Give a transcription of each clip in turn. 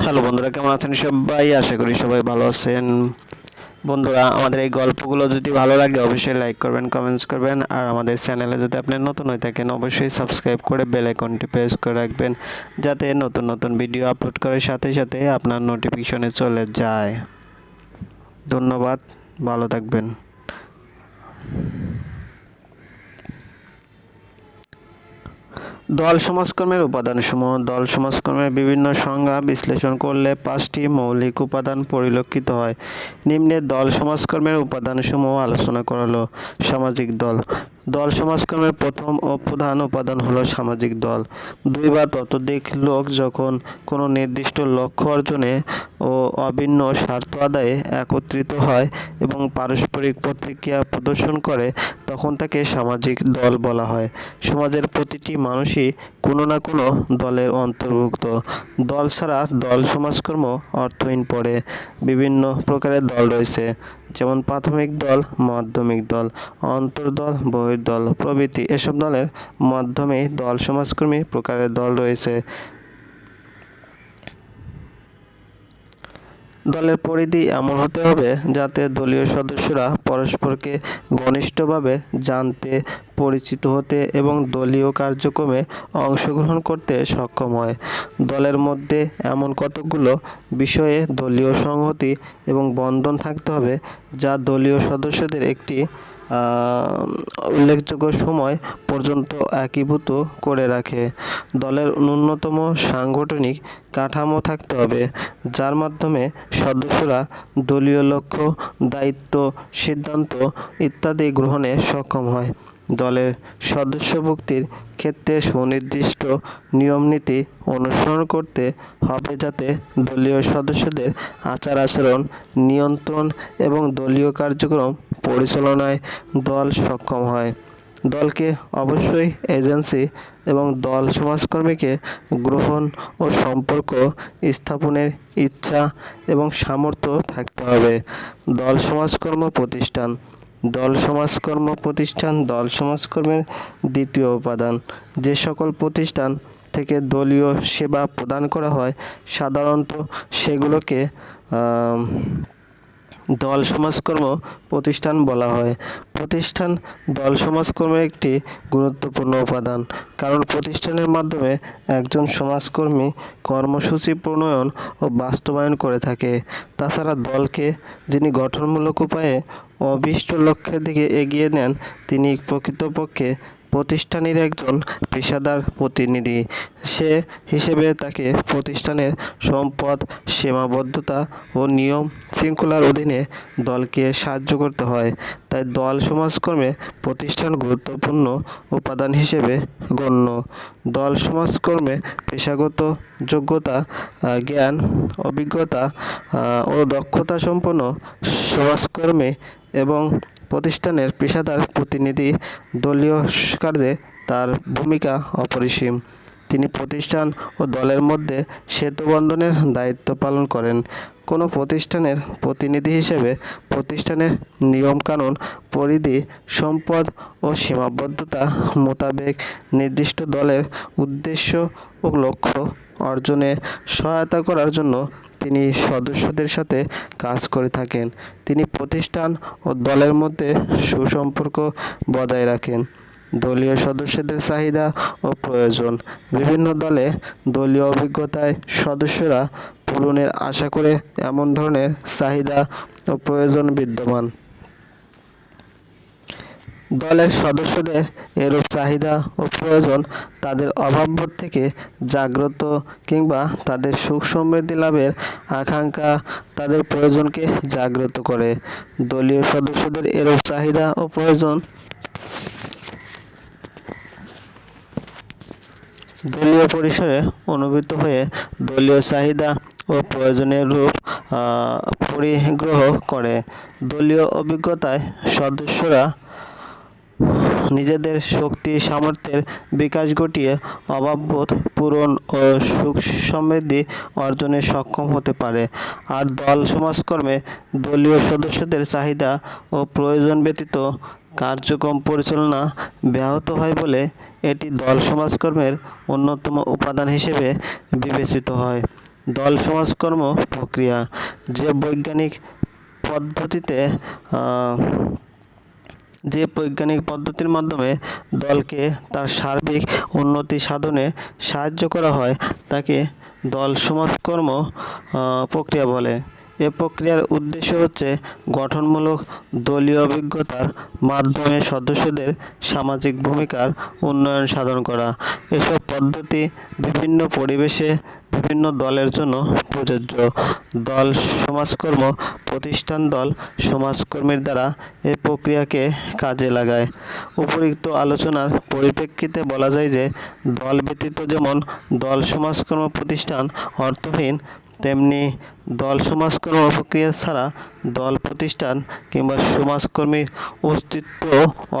Hello বন্ধুরা, কেমন আছেন সবাই? আশা করি সবাই ভালো আছেন। বন্ধুরা, আমাদের এই গল্পগুলো যদি ভালো লাগে, অবশ্যই লাইক করবেন কমেন্টস করবেন। আর আমাদের চ্যানেলে যদি আপনি নতুন হয়ে থাকেন, অবশ্যই সাবস্ক্রাইব করে বেল আইকনটি প্রেস করে রাখবেন, যাতে নতুন নতুন ভিডিও আপলোড করার সাথে সাথে আপনার নোটিফিকেশনে চলে যায়। ধন্যবাদ, ভালো থাকবেন। দল সমাজকর্মের উপাদানসমূহ। দল সমাজকর্মের বিভিন্ন সংজ্ঞা বিশ্লেষণ করলে পাঁচটি মৌলিক উপাদান পরিলক্ষিত হয়। নিম্নে দল সমাজকর্মের উপাদানসমূহ আলোচনা করা হলো সামাজিক দল। দল সমাজকর্মের প্রথম ও প্রধান উপাদান হলো সামাজিক দল। দুই বা ততোধিক লোক যখন কোনো নির্দিষ্ট লক্ষ্য অর্জনে ও অভিন্ন স্বার্থ আদায়ে একত্রিত হয় এবং পারস্পরিক প্রতিক্রিয়া প্রদর্শন করে, তখন তাকে সামাজিক দল বলা হয়। সমাজের প্রতিটি মানুষই কোনো না কোনো দলের অন্তর্ভুক্ত। দল ছাড়া দল সমাজকর্ম অর্থহীন পড়ে। বিভিন্ন প্রকারের দল রয়েছে। যেমন প্রাথমিক দল, মাধ্যমিক দল, অন্তর্দল, বহির্দল প্রভৃতি এসব দলের মাধ্যমে দল সমাজকর্মী প্রকারের দল রয়েছে। দলের পরিধি এমন হতে হবে যাতে দলীয় সদস্যরা পরস্পরকে ঘনিষ্ঠভাবে জানতে, পরিচিত হতে এবং দলীয় কার্যক্রমে অংশগ্রহণ করতে সক্ষম হয়। দলের মধ্যে এমন কতকগুলো বিষয়ে দলীয় সংহতি এবং বন্ধন থাকতে হবে, যা দলীয় সদস্যদের একটি উল্লেখযোগ্য সময় পর্যন্ত একীভূত করে রাখে। দলের ন্যূনতম সাংগঠনিক কাঠামো থাকতে হবে, যার মাধ্যমে সদস্যরা দলীয় লক্ষ্য, দায়িত্ব, সিদ্ধান্ত ইত্যাদি গ্রহণে সক্ষম হয়। দলের সদস্যভুক্তির ক্ষেত্রে সুনির্দিষ্ট নিয়মনীতি অনুসরণ করতে হবে যাতে দলীয় সদস্যদের আচার আচরণ নিয়ন্ত্রণ এবং দলীয় কার্যক্রম পরিচালনায় দল সক্ষম হয়। দলকে অবশ্যই এজেন্সি এবং দল সমাজকর্মীকে গ্রহণ ও সম্পর্ক স্থাপনের ইচ্ছা এবং সামর্থ্য থাকতে হবে। দল সমাজকর্ম প্রতিষ্ঠান। দল সমাজকর্ম প্রতিষ্ঠান দল সমাজকর্মের দ্বিতীয় উপাদান। যে সকল প্রতিষ্ঠান থেকে দলীয় সেবা প্রদান করা হয়, সাধারণত সেগুলোকে দল সমাজকর্ম প্রতিষ্ঠান বলা হয়। প্রতিষ্ঠান দল সমাজকর্মের একটি গুরুত্বপূর্ণ উপাদান, কারণ প্রতিষ্ঠানের মাধ্যমে একজন সমাজকর্মী কর্মসূচি প্রণয়ন ও বাস্তবায়ন করে থাকে। তাছাড়া দলকে যিনি গঠনমূলক উপায়ে অভীষ্ট লক্ষ্যের দিকে এগিয়ে নেন, তিনি প্রকৃতপক্ষে প্রতিষ্ঠানের একজন পেশাদার প্রতিনিধি। সে হিসেবে তাকে প্রতিষ্ঠানের সম্পদ, সীমাবদ্ধতা ও নিয়ম শৃঙ্খলার অধীনে দলকে সাহায্য করতে হয়। তাই দল সমাজকর্মে প্রতিষ্ঠান গুরুত্বপূর্ণ উপাদান হিসেবে গণ্য। দল সমাজকর্মে পেশাগত যোগ্যতা জ্ঞান, অভিজ্ঞতা ও দক্ষতা সম্পন্ন সমাজকর্মী এবং প্রতিষ্ঠানের পেশাদার প্রতিনিধি দলীয় কার্যে তার ভূমিকা অপরিসীম। তিনি প্রতিষ্ঠান ও দলের মধ্যে সেতুবন্ধনের দায়িত্ব পালন করেন। কোনো প্রতিষ্ঠানের প্রতিনিধি হিসেবে প্রতিষ্ঠানের নিয়মকানুন, পরিধি, সম্পদ ও সীমাবদ্ধতা মোতাবেক নির্দিষ্ট দলের উদ্দেশ্য ও লক্ষ্য অর্জনে সহায়তা করার জন্য তিনি সদস্যদের সাথে কাজ করে থাকেন। তিনি প্রতিষ্ঠান ও দলের মধ্যে সুসম্পর্ক বজায় রাখেন। দলীয় সদস্যদের চাহিদা ও প্রয়োজন। বিভিন্ন দলে দলীয় অভিজ্ঞতায় সদস্যরা পূরণের আশা করে এমন ধরনের চাহিদা ও প্রয়োজন বিদ্যমান। দলের সদস্যদের এরূপ চাহিদা ও প্রয়োজন তাদের অভাববোধ থেকে জাগ্রত কিংবা তাদের সুখ সমৃদ্ধি লাভের আকাঙ্ক্ষা তাদের প্রয়োজনকে জাগ্রত করে। দলীয় সদস্যদের এরূপ চাহিদা ও প্রয়োজন দলীয় পরিসরে অনুভূত হয়ে দলীয় চাহিদা ও প্রয়োজনের রূপ পরিগ্রহ করে। দলীয় অভিজ্ঞতায় সদস্যরা নিজেদের শক্তি, সামর্থ্যের বিকাশ ঘটিয়ে অভাববোধ পূরণ ও সুখ সমৃদ্ধি অর্জনে সক্ষম হতে পারে। আর দল, সমাজকর্মে দলীয় সদস্যদের চাহিদা ও প্রয়োজন ব্যতীত কার্যক্রম পরিচালনা ব্যাহত হয় বলে এটি দল, সমাজকর্মের অন্যতম উপাদান হিসেবে বিবেচিত হয়। দল, সমাজকর্ম প্রক্রিয়া যে বৈজ্ঞানিক পদ্ধতিতে যে বৈজ্ঞানিক পদ্ধতির মাধ্যমে দলকে তার সার্বিক উন্নতি সাধনে সাহায্য করা হয়, তাকে দল সমাজকর্ম প্রক্রিয়া বলে। এ প্রক্রিয়ার উদ্দেশ্য হচ্ছে গঠনমূলক দলীয় অভিজ্ঞতার মাধ্যমে সদস্যদের সামাজিক ভূমিকার উন্নয়ন সাধন করা। এসব পদ্ধতি বিভিন্ন পরিবেশে বিভিন্ন দলের জন্য প্রযোজ্য। দল সমাজকর্ম, প্রতিষ্ঠান দল সমাজকর্মীর দ্বারা এই প্রক্রিয়াকে কাজে লাগায়। উপরিক্ত আলোচনার পরিপ্রেক্ষিতে বলা যায় যে, দল ব্যতীত যেমন দল সমাজকর্ম প্রতিষ্ঠান অর্থহীন তেমনি দল সমাজকর্ম প্রক্রিয়া ছাড়া দল প্রতিষ্ঠান কিংবা সমাজকর্মীর অস্তিত্ব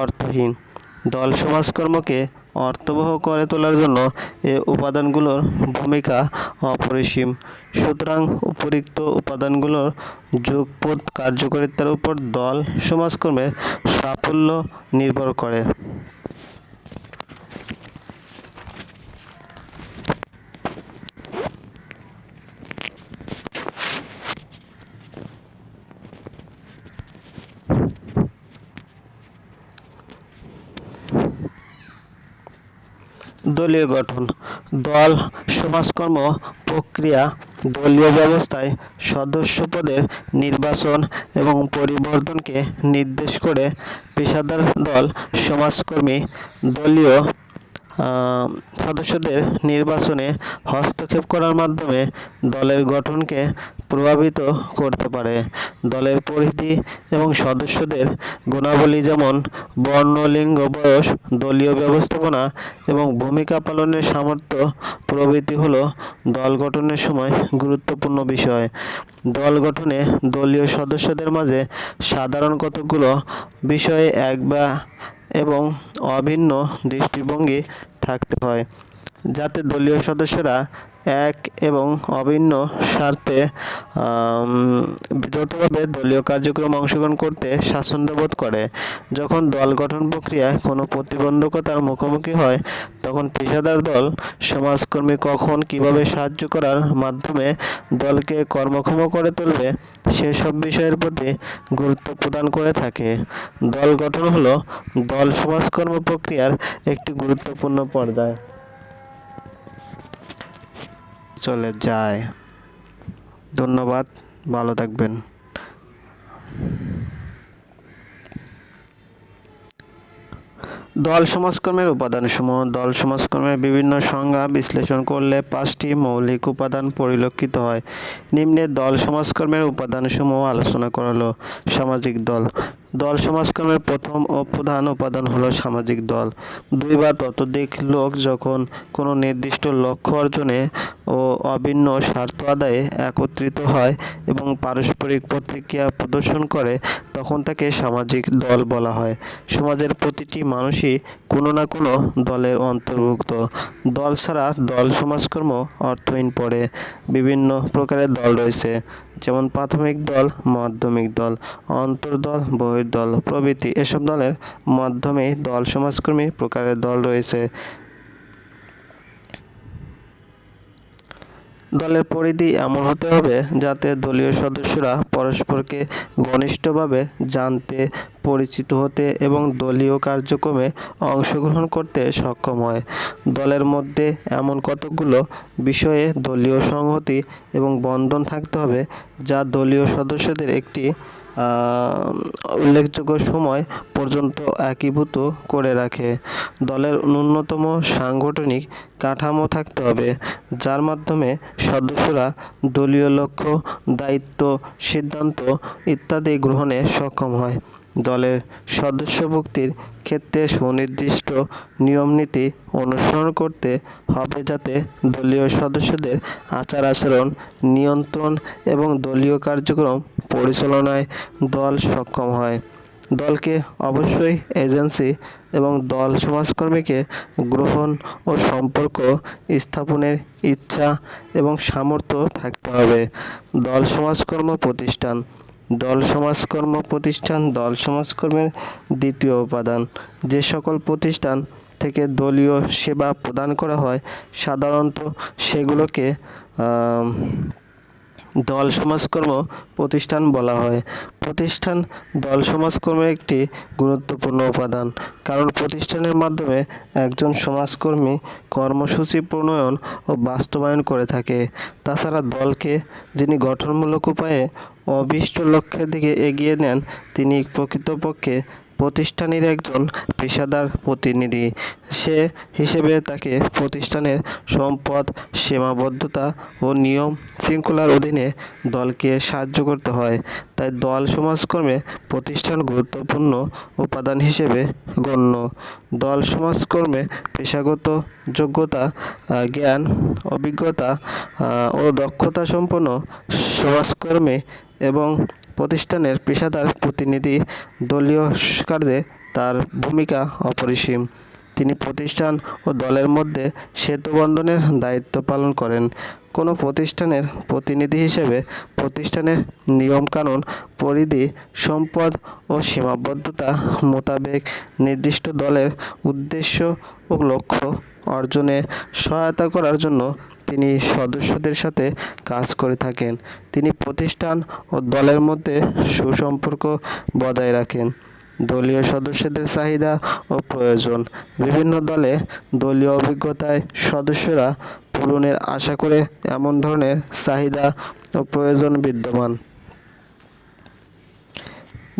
অর্থহীন। দল সমাজকর্মকে অর্থবহ করে তোলার জন্য এ উপাদানগুলোর ভূমিকা অপরিসীম। সুতরাং উপরিক্ত উপাদানগুলোর যোগপদ কার্যকারিতার উপর দল সমাজকর্মের সাফল্য নির্ভর করে। দলীয় গঠন, দল, সমাজকর্ম প্রক্রিয়া, দলীয় ব্যবস্থায় সদস্য পদের নির্বাচন এবং পরিবর্তনকে নির্দেশ করে পেশাদার দল, সমাজকর্মী, দলীয় সদস্যদের নির্বাচনে হস্তক্ষেপ করার মাধ্যমে দলের গঠনকে প্রভাবিত করতে পারে। দলের পরিধি এবং সদস্যদের গুণাবলী যেমন বর্ণ, লিঙ্গ, বয়স, দলীয় ব্যবস্থাপনা এবং ভূমিকা পালনের সামর্থ্য প্রভৃতি হল দল গঠনের সময় গুরুত্বপূর্ণ বিষয়। দল গঠনে দলীয় সদস্যদের মাঝে সাধারণ কতগুলো বিষয়ে এক বা এবং অভিন্ন দৃষ্টিভঙ্গি থাকতে হয়। যাতে দলীয় সদস্যরা এক এবং অভিন্ন স্বার্থে যৌথভাবে দলীয় কার্যক্রমে অংশগ্রহণ করতে স্বাচ্ছন্দ্য বোধ করে। যখন দল গঠন প্রক্রিয়ায় কোনো প্রতিবন্ধকতার মুখোমুখি হয়, তখন পেশাদার দল, সমাজকর্মী কখন কীভাবে সাহায্য করার মাধ্যমে দলকে কর্মক্ষম করে তুলবে, সেসব বিষয়ের প্রতি গুরুত্ব প্রদান করে থাকে। দল গঠন হলো দল সমাজকর্ম প্রক্রিয়ার একটি গুরুত্বপূর্ণ পর্যায়। চলে যায়। ধন্যবাদ, ভালো থাকবেন। দল সমাজকর্মের উপাদানসমূহ, দল সমাজকর্মের বিভিন্ন সংজ্ঞা বিশ্লেষণ করলে পাঁচটি মৌলিক উপাদান পরিলক্ষিত হয়। নিম্নে দল সমাজকর্মের উপাদানসমূহ আলোচনা করা হলো সামাজিক দল দল সমাজকর্মের প্রথম ও প্রধান উপাদান হলো সামাজিক দল। দুই বা ততোধিক লোক যখন কোনো নির্দিষ্ট লক্ষ্য অর্জনে ও অভিন্ন স্বার্থ আদায়ে একত্রিত হয় এবং পারস্পরিক প্রতিক্রিয়া প্রদর্শন করে, তখন তাকে সামাজিক দল বলা হয়। সমাজের প্রতিটি মানুষই কোনো না কোনো দলের অন্তর্ভুক্ত। দল ছাড়া দল সমাজকর্ম অর্থহীন পড়ে। বিভিন্ন প্রকারের দল রয়েছে। যেমন প্রাথমিক দল, মাধ্যমিক দল, অন্তর্দল, বহির্দল প্রভৃতি এসব দলের মাধ্যমে দল সমাজকর্মী প্রকারের দল রয়েছে। দলের পরিধি এমন হতে হবে যাতে দলীয় সদস্যরা পরস্পরকে ঘনিষ্ঠভাবে জানতে পরিচিত হতে এবং দলীয় কার্যক্রমে অংশগ্রহণ করতে সক্ষম হয়। দলের মধ্যে এমন কতগুলো বিষয়ে দলীয় সংহতি এবং বন্ধন থাকতে হবে, যা দলীয় সদস্যদের একটি উল্লেখযোগ্য সময় পর্যন্ত একীভূত করে রাখে। দলের ন্যূনতম সাংগঠনিক কাঠামো থাকতে হবে, যার মাধ্যমে সদস্যরা দলীয় লক্ষ্য, দায়িত্ব, সিদ্ধান্ত ইত্যাদি গ্রহণে সক্ষম হয়। দলের সদস্যভুক্তির ক্ষেত্রে সুনির্দিষ্ট নিয়মনীতি অনুসরণ করতে হবে যাতে দলীয় সদস্যদের আচার আচরণ নিয়ন্ত্রণ এবং দলীয় কার্যক্রম পরিচালনায় দল সক্ষম হয়। দলকে অবশ্যই এজেন্সি এবং দল সমাজকর্মীকে গ্রহণ ও সম্পর্ক স্থাপনের ইচ্ছা এবং সামর্থ্য থাকতে হবে। দল সমাজকর্ম প্রতিষ্ঠান দল সমাজকর্ম প্রতিষ্ঠান, দল সমাজকর্মের দ্বিতীয় উপাদান। যে সকল প্রতিষ্ঠান থেকে দলীয় সেবা প্রদান করা হয়, সাধারণত সেগুলোকে দল সমাজকর্ম প্রতিষ্ঠান বলা হয়। প্রতিষ্ঠান দল সমাজকর্মের একটি গুরুত্বপূর্ণ উপাদান, কারণ প্রতিষ্ঠানের মাধ্যমে একজন সমাজকর্মী কর্মসূচি প্রণয়ন ও বাস্তবায়ন করে থাকে। তাছাড়া দলকে, যিনি গঠনমূলক উপায়ে অভীষ্ট লক্ষ্যের দিকে এগিয়ে নেন তিনি প্রকৃতপক্ষে প্রতিষ্ঠানের একজন পেশাদার প্রতিনিধি। সে হিসেবে তাকে প্রতিষ্ঠানের সম্পদ, সীমাবদ্ধতা ও নিয়ম শৃঙ্খলার অধীনে দলকে সাহায্য করতে হয়। তাই দল সমাজকর্মে প্রতিষ্ঠান গুরুত্বপূর্ণ উপাদান হিসেবে গণ্য। দল সমাজকর্মে পেশাগত যোগ্যতা জ্ঞান, অভিজ্ঞতা ও দক্ষতা সম্পন্ন সমাজকর্মী এবং প্রতিষ্ঠানের পেশাদার প্রতিনিধি দলীয় কার্যে তার ভূমিকা অপরিসীম। তিনি প্রতিষ্ঠান ও দলের মধ্যে সেতুবন্ধনের দায়িত্ব পালন করেন। কোনো প্রতিষ্ঠানের প্রতিনিধি হিসেবে প্রতিষ্ঠানের নিয়মকানুন, পরিধি, সম্পদ ও সীমাবদ্ধতা মোতাবেক নির্দিষ্ট দলের উদ্দেশ্য ও লক্ষ্য অর্জনে সহায়তা করার জন্য তিনি সদস্যদের সাথে কাজ করে থাকেন। তিনি প্রতিষ্ঠান ও দলের মধ্যে সুসম্পর্ক বজায় রাখেন। দলীয় সদস্যদের চাহিদা ও প্রয়োজন। বিভিন্ন দলে দলীয় অভিজ্ঞতায় সদস্যরা পূরণের আশা করে এমন ধরনের চাহিদা ও প্রয়োজন বিদ্যমান।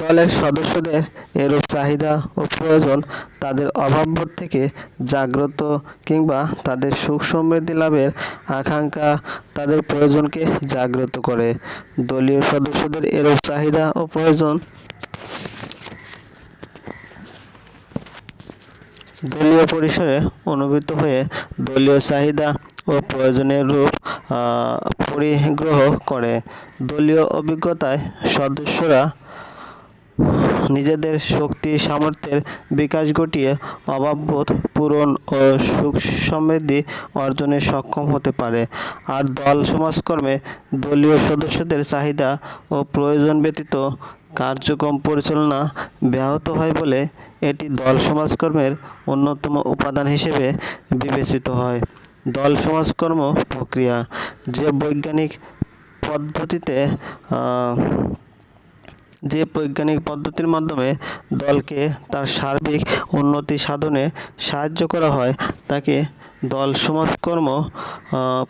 দলের সদস্যদের এরূপ চাহিদা ও প্রয়োজন তাদের অভাববোধ থেকে জাগ্রত কিংবা তাদের সুখ সমৃদ্ধি লাভের আকাঙ্ক্ষা তাদের প্রয়োজনকে জাগ্রত করে। দলীয় সদস্যদের এরূপ চাহিদা ও প্রয়োজন দলীয় পরিসরে অনুভূত হয়ে দলীয় চাহিদা ও প্রয়োজনের রূপ পরিগ্রহ করে। দলীয় অভিজ্ঞতায় সদস্যরা নিজেদের শক্তি, সামর্থ্যের বিকাশ ঘটিয়ে অভাববোধ পূরণ ও সুখ সমৃদ্ধি অর্জনে সক্ষম হতে পারে। আর দল, সমাজকর্মে দলীয় সদস্যদের চাহিদা ও প্রয়োজন ব্যতীত কার্যক্রম পরিচালনা ব্যাহত হয় বলে এটি দল, সমাজকর্মের অন্যতম উপাদান হিসেবে বিবেচিত হয়। দল, সমাজকর্ম প্রক্রিয়া। যে বৈজ্ঞানিক পদ্ধতিতে যে বৈজ্ঞানিক পদ্ধতির মাধ্যমে দলকে তার সার্বিক উন্নতি সাধনে সাহায্য করা হয়, তাকে দল সমাজকর্ম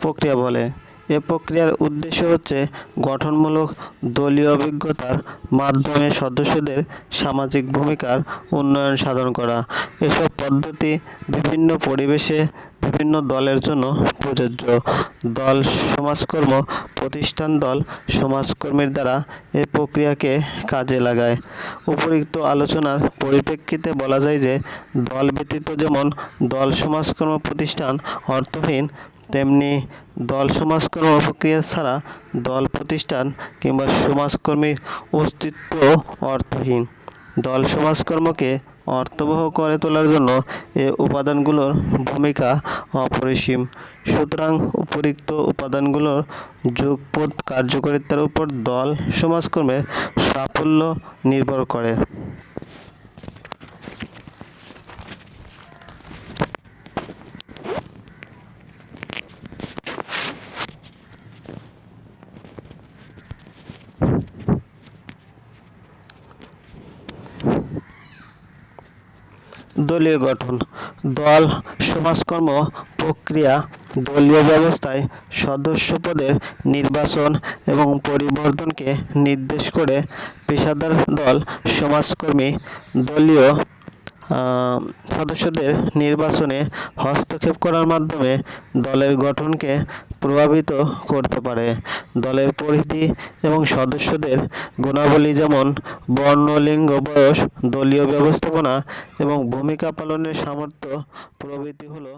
প্রক্রিয়া বলে। এ প্রক্রিয়ার উদ্দেশ্য হচ্ছে গঠনমূলক দলীয় অভিজ্ঞতার মাধ্যমে সদস্যদের সামাজিক ভূমিকার উন্নয়ন সাধন করা। এসব পদ্ধতি বিভিন্ন পরিবেশে বিভিন্ন দলের জন্য প্রযোজ্য দল সমাজকর্ম প্রতিষ্ঠান দল সমাজকর্মীর দ্বারা এ প্রক্রিয়াকে কাজে লাগায়। উপরিক্ত আলোচনার পরিপ্রেক্ষিতে বলা যায় যে, দল ব্যতীত যেমন দল সমাজকর্ম প্রতিষ্ঠান অর্থহীন, তেমনি দল সমাজকর্ম প্রক্রিয়া ছাড়া দল প্রতিষ্ঠান কিংবা সমাজকর্মীর অস্তিত্ব অর্থহীন। দল সমাজকর্মকে অর্থবহ করে তোলার জন্য এ উপাদানগুলোর ভূমিকা অপরিসীম। সুতরাং উপরিক্ত উপাদানগুলোর যুগপথ কার্যকারিতার উপর দল সমাজকর্মের সাফল্য নির্ভর করে। দলীয় গঠন, দল, সমাজকর্ম প্রক্রিয়া, দলীয় ব্যবস্থায় সদস্য পদের নির্বাচন এবং পরিবর্তনকে নির্দেশ করে পেশাদার দল, সমাজকর্মী, দলীয় সদস্যদের নির্বাচনে হস্তক্ষেপ করার মাধ্যমে দলের গঠনকে প্রভাবিত করতে পারে। দলের পরিধি এবং সদস্যদের গুণাবলী যেমন বর্ণ, লিঙ্গ, বয়স, দলীয় ব্যবস্থাপনা এবং ভূমিকা পালনের সামর্থ্য প্রভৃতি হলো